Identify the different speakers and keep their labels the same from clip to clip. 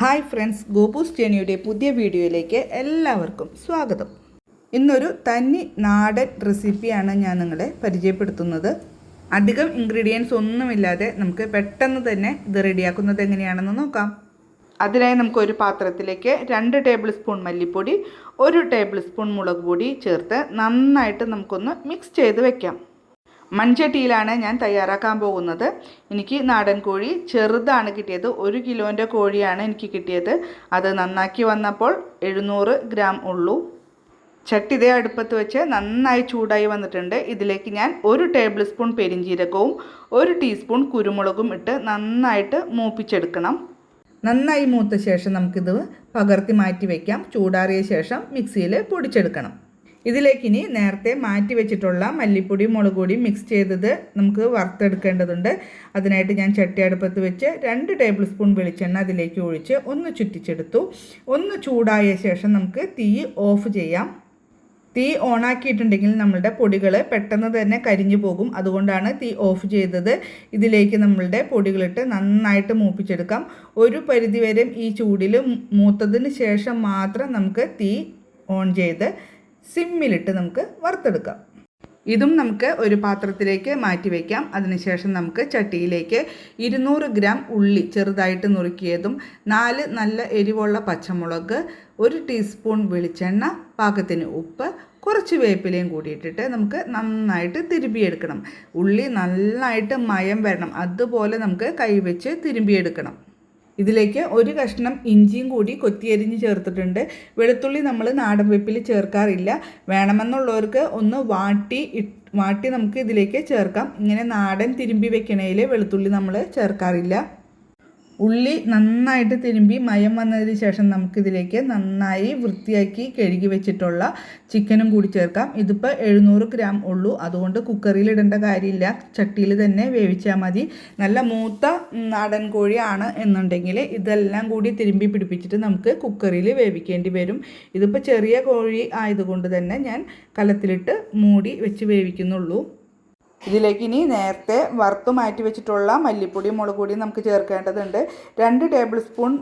Speaker 1: Hi friends ഗോപൂസ് ജേണിയുടെ പുതിയ വീഡിയോയിലേക്ക് എല്ലാവർക്കും സ്വാഗതം. ഇന്നൊരു തനി നാടൻ റെസിപ്പിയാണ് ഞാൻ നിങ്ങളെ പരിചയപ്പെടുത്തുന്നത്. അധികം ഇൻഗ്രീഡിയൻസ് ഒന്നുമില്ലാതെ നമുക്ക് പെട്ടെന്ന് തന്നെ ഇത് റെഡിയാക്കുന്നത് എങ്ങനെയാണെന്ന് നോക്കാം. അതിനായി നമുക്ക് ഒരു പാത്രത്തിലേക്ക് രണ്ട് ടേബിൾ സ്പൂൺ മല്ലിപ്പൊടി ഒരു ടേബിൾ സ്പൂൺ മുളക് പൊടി ചേർത്ത് നന്നായിട്ട് നമുക്കൊന്ന് മിക്സ് ചെയ്ത് വെക്കാം. മൺചട്ടിയിലാണ് ഞാൻ തയ്യാറാക്കാൻ പോകുന്നത്. എനിക്ക് നാടൻ കോഴി ചെറുതാണ് കിട്ടിയത്. ഒരു കിലോന്റെ കോഴിയാണ് എനിക്ക് കിട്ടിയത്. അത് നന്നാക്കി വന്നപ്പോൾ എഴുന്നൂറ് ഗ്രാം ഉള്ളൂ. ചട്ടി ഇതേ അടുപ്പത്ത് വെച്ച് നന്നായി ചൂടായി വന്നിട്ടുണ്ട്. ഇതിലേക്ക് ഞാൻ ഒരു ടേബിൾ സ്പൂൺ പെരിഞ്ചീരകവും ഒരു ടീസ്പൂൺ കുരുമുളകും ഇട്ട് നന്നായിട്ട് മൂപ്പിച്ചെടുക്കണം. നന്നായി മൂത്ത ശേഷം നമുക്കിത് പകർത്തി മാറ്റി വയ്ക്കാം ചൂടാറിയ ശേഷം മിക്സിയിൽ പൊടിച്ചെടുക്കണം. ഇതിലേക്കിനി നേരത്തെ മാറ്റി വെച്ചിട്ടുള്ള മല്ലിപ്പൊടി മുളക് പൊടി മിക്സ് ചെയ്തത് നമുക്ക് വറുത്തെടുക്കേണ്ടതുണ്ട്. അതിനായിട്ട് ഞാൻ ചട്ടി അടുപ്പത്ത് വെച്ച് രണ്ട് ടേബിൾ സ്പൂൺ വെളിച്ചെണ്ണ അതിലേക്ക് ഒഴിച്ച് ഒന്ന് ചുറ്റിച്ചെടുത്തു. ഒന്ന് ചൂടായ ശേഷം നമുക്ക് തീ ഓഫ് ചെയ്യാം. തീ ഓണാക്കിയിട്ടുണ്ടെങ്കിൽ നമ്മളുടെ പൊടികൾ പെട്ടെന്ന് തന്നെ കരിഞ്ഞു പോകും. അതുകൊണ്ടാണ് തീ ഓഫ് ചെയ്തത്. ഇതിലേക്ക് നമ്മളുടെ പൊടികളിട്ട് നന്നായിട്ട് മൂപ്പിച്ചെടുക്കാം. ഒരു പരിധിവരെ ഈ ചൂടിൽ മൂത്തതിന് ശേഷം മാത്രം നമുക്ക് തീ ഓൺ ചെയ്ത് സിമ്മിലിട്ട് നമുക്ക് വറുത്തെടുക്കാം. ഇതും നമുക്ക് ഒരു പാത്രത്തിലേക്ക് മാറ്റി വയ്ക്കാം അതിനുശേഷം നമുക്ക് ചട്ടിയിലേക്ക് ഇരുന്നൂറ് ഗ്രാം ഉള്ളി ചെറുതായിട്ട് നുറുക്കിയതും നാല് നല്ല എരിവുള്ള പച്ചമുളക് ഒരു ടീസ്പൂൺ വെളിച്ചെണ്ണ പാകത്തിന് ഉപ്പ് കുറച്ച് വേപ്പിലയും കൂടിയിട്ടിട്ട് നമുക്ക് നന്നായിട്ട് തിരുമ്പിയെടുക്കണം. ഉള്ളി നന്നായിട്ട് മയം വരണം. അതുപോലെ നമുക്ക് കൈവച്ച് തിരുമ്പിയെടുക്കണം. ഇതിലേക്ക് ഒരു കഷ്ണം ഇഞ്ചിയും കൂടി കൊത്തിയരിഞ്ഞ് ചേർത്തിട്ടുണ്ട്. വെളുത്തുള്ളി നമ്മൾ നാടൻ വെപ്പിൽ ചേർക്കാറില്ല. വേണമെന്നുള്ളവർക്ക് ഒന്ന് വാട്ടി വാട്ടി നമുക്ക് ഇതിലേക്ക് ചേർക്കാം. ഇങ്ങനെ നാടൻ തിരുമ്പി വെക്കണേൽ വെളുത്തുള്ളി നമ്മൾ ചേർക്കാറില്ല. ഉള്ളി നന്നായിട്ട് തിരുമ്പി മയം വന്നതിന് ശേഷം നമുക്കിതിലേക്ക് നന്നായി വൃത്തിയാക്കി കഴുകി വെച്ചിട്ടുള്ള ചിക്കനും കൂടി ചേർക്കാം. ഇതിപ്പോൾ എഴുന്നൂറ് ഗ്രാം ഉള്ളൂ. അതുകൊണ്ട് കുക്കറിൽ ഇടേണ്ട കാര്യമില്ല. ചട്ടിയിൽ തന്നെ വേവിച്ചാൽ മതി. നല്ല മൂത്ത നാടൻ കോഴിയാണ് എന്നുണ്ടെങ്കിൽ ഇതെല്ലാം കൂടി തിരുമ്പി പിടിപ്പിച്ചിട്ട് നമുക്ക് കുക്കറിൽ വേവിക്കേണ്ടി വരും. ഇതിപ്പോൾ ചെറിയ കോഴി ആയതുകൊണ്ട് തന്നെ ഞാൻ കലത്തിലിട്ട് മൂടി വെച്ച് വേവിക്കുന്നുള്ളൂ. ഇതിലേക്ക് ഇനി നേരത്തെ വറുത്ത് മാറ്റി വെച്ചിട്ടുള്ള മല്ലിപ്പൊടിയും മുളക് പൊടിയും നമുക്ക് ചേർക്കേണ്ടതുണ്ട്. രണ്ട് ടേബിൾ സ്പൂൺ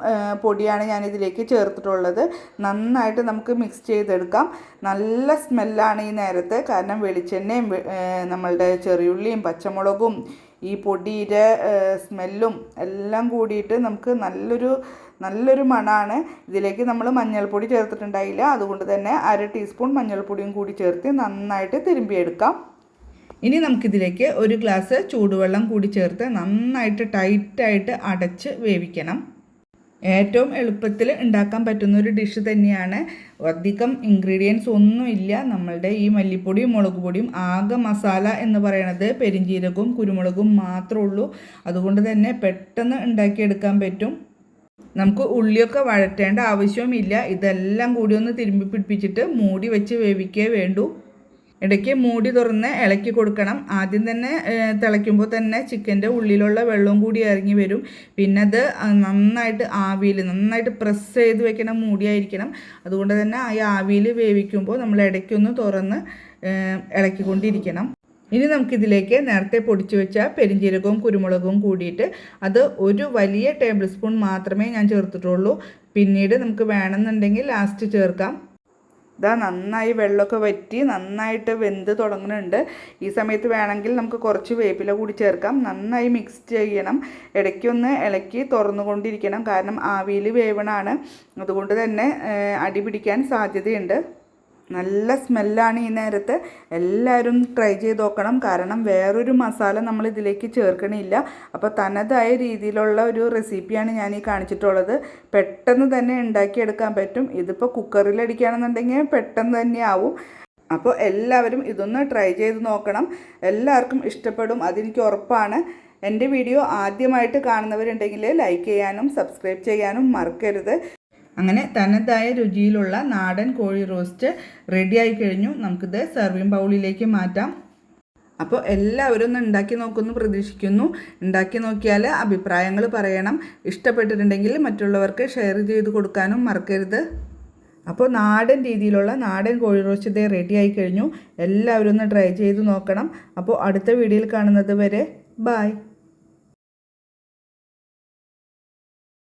Speaker 1: പൊടിയാണ് ഞാൻ ഇതിലേക്ക് ചേർത്തിട്ടുള്ളത്. നന്നായിട്ട് നമുക്ക് മിക്സ് ചെയ്തെടുക്കാം. നല്ല സ്മെല്ലാണ് ഈ നേരത്തെ. കാരണം വെളിച്ചെണ്ണയും നമ്മളുടെ ചെറിയുള്ളിയും പച്ചമുളകും ഈ പൊടിയുടെ സ്മെല്ലും എല്ലാം കൂടിയിട്ട് നമുക്ക് നല്ലൊരു നല്ലൊരു മണമാണ് ഇതിലേക്ക് നമ്മൾ മഞ്ഞൾപ്പൊടി ചേർത്തിട്ടുണ്ടായില്ല. അതുകൊണ്ട് തന്നെ അര ടീസ്പൂൺ മഞ്ഞൾപ്പൊടിയും കൂടി ചേർത്ത് നന്നായിട്ട് തിരുമ്പിയെടുക്കാം. ഇനി നമുക്കിതിലേക്ക് ഒരു ഗ്ലാസ് ചൂടുവെള്ളം കൂടി ചേർത്ത് നന്നായിട്ട് ടൈറ്റായിട്ട് അടച്ച് വേവിക്കണം. ഏറ്റവും എളുപ്പത്തിൽ ഉണ്ടാക്കാൻ പറ്റുന്ന ഒരു ഡിഷ് തന്നെയാണ്. അധികം ഇൻഗ്രീഡിയൻസ് ഒന്നുമില്ല. നമ്മളുടെ ഈ മല്ലിപ്പൊടിയും മുളക് പൊടിയും ആകെ മസാല എന്ന് പറയണത് പെരിഞ്ചീരകവും കുരുമുളകും മാത്രമേ ഉള്ളൂ. അതുകൊണ്ട് തന്നെ പെട്ടെന്ന് ഉണ്ടാക്കിയെടുക്കാൻ പറ്റും. നമുക്ക് ഉള്ളിയൊക്കെ വഴറ്റേണ്ട ആവശ്യവുമില്ല. ഇതെല്ലാം കൂടി ഒന്ന് തിരുമ്പി പിടിപ്പിച്ചിട്ട് മൂടി വെച്ച് വേവിക്കേ വേണ്ടൂ. ഇടയ്ക്ക് മൂടി തുറന്ന് ഇളക്കി കൊടുക്കണം. ആദ്യം തന്നെ തിളയ്ക്കുമ്പോൾ തന്നെ ചിക്കന്റെ ഉള്ളിലുള്ള വെള്ളവും കൂടി ഇറങ്ങി വരും. പിന്നെ അത് നന്നായിട്ട് ആവിയിൽ നന്നായിട്ട് പ്രസ് ചെയ്ത് വെക്കണം മൂടിയായിരിക്കണം. അതുകൊണ്ട് തന്നെ ആ ആവിയിൽ വേവിക്കുമ്പോൾ നമ്മൾ ഇടയ്ക്കൊന്ന് തുറന്ന് ഇളക്കിക്കൊണ്ടിരിക്കണം. ഇനി നമുക്കിതിലേക്ക് നേരത്തെ പൊടിച്ചു വെച്ച പെരിഞ്ജീരകവും കുരുമുളകും കൂടിയിട്ട് അത് ഒരു വലിയ ടേബിൾ സ്പൂൺ മാത്രമേ ഞാൻ ചേർത്തിട്ടുള്ളൂ. പിന്നീട് നമുക്ക് വേണമെന്നുണ്ടെങ്കിൽ ലാസ്റ്റ് ചേർക്കാം. ഇതാ നന്നായി വെള്ളമൊക്കെ വറ്റി നന്നായിട്ട് വെന്ത് തുടങ്ങുന്നുണ്ട്. ഈ സമയത്ത് വേണമെങ്കിൽ നമുക്ക് കുറച്ച് വേപ്പില കൂടി ചേർക്കാം. നന്നായി മിക്സ് ചെയ്യണം. ഇടയ്ക്കൊന്ന് ഇളക്കി തുറന്നുകൊണ്ടിരിക്കണം. കാരണം ആവിയിൽ വേവണാണ്. അതുകൊണ്ട് തന്നെ അടി പിടിക്കാൻ സാധ്യതയുണ്ട്. നല്ല സ്മെല്ലാണ് ഈ നേരത്ത്. എല്ലാവരും ട്രൈ ചെയ്ത് നോക്കണം. കാരണം വേറൊരു മസാല നമ്മൾ ഇതിലേക്ക് ചേർക്കണില്ല. അപ്പോൾ തനതായ രീതിയിലുള്ള ഒരു റെസിപ്പിയാണ് ഞാൻ ഈ കാണിച്ചിട്ടുള്ളത്. പെട്ടെന്ന് തന്നെ ഉണ്ടാക്കിയെടുക്കാൻ പറ്റും. ഇതിപ്പോൾ കുക്കറിൽ അടിക്കുകയാണെന്നുണ്ടെങ്കിൽ പെട്ടെന്ന് തന്നെ ആവും. അപ്പോൾ എല്ലാവരും ഇതൊന്ന് ട്രൈ ചെയ്ത് നോക്കണം. എല്ലാവർക്കും ഇഷ്ടപ്പെടും. അതെനിക്ക് ഉറപ്പാണ്. എന്റെ വീഡിയോ ആദ്യമായിട്ട് കാണുന്നവരുണ്ടെങ്കിൽ ലൈക്ക് ചെയ്യാനും സബ്സ്ക്രൈബ് ചെയ്യാനും മറക്കരുത്. അങ്ങനെ തനതായ രുചിയിലുള്ള നാടൻ കോഴി റോസ്റ്റ് റെഡിയായി കഴിഞ്ഞു. നമുക്കിത് സെർവിങ് ബൗളിലേക്ക് മാറ്റാം. അപ്പോൾ എല്ലാവരും ഒന്ന് ഉണ്ടാക്കി നോക്കുമെന്ന് പ്രതീക്ഷിക്കുന്നു. ഉണ്ടാക്കി നോക്കിയാൽ അഭിപ്രായങ്ങൾ പറയണം. ഇഷ്ടപ്പെട്ടിട്ടുണ്ടെങ്കിൽ മറ്റുള്ളവർക്ക് ഷെയർ ചെയ്ത് കൊടുക്കാനും മറക്കരുത്. അപ്പോൾ നാടൻ രീതിയിലുള്ള നാടൻ കോഴി റോസ്റ്റ് ഇതേ റെഡി ആയി കഴിഞ്ഞു. എല്ലാവരും ഒന്ന് ട്രൈ ചെയ്ത് നോക്കണം. അപ്പോൾ അടുത്ത വീഡിയോയിൽ കാണുന്നത് വരെ ബായ്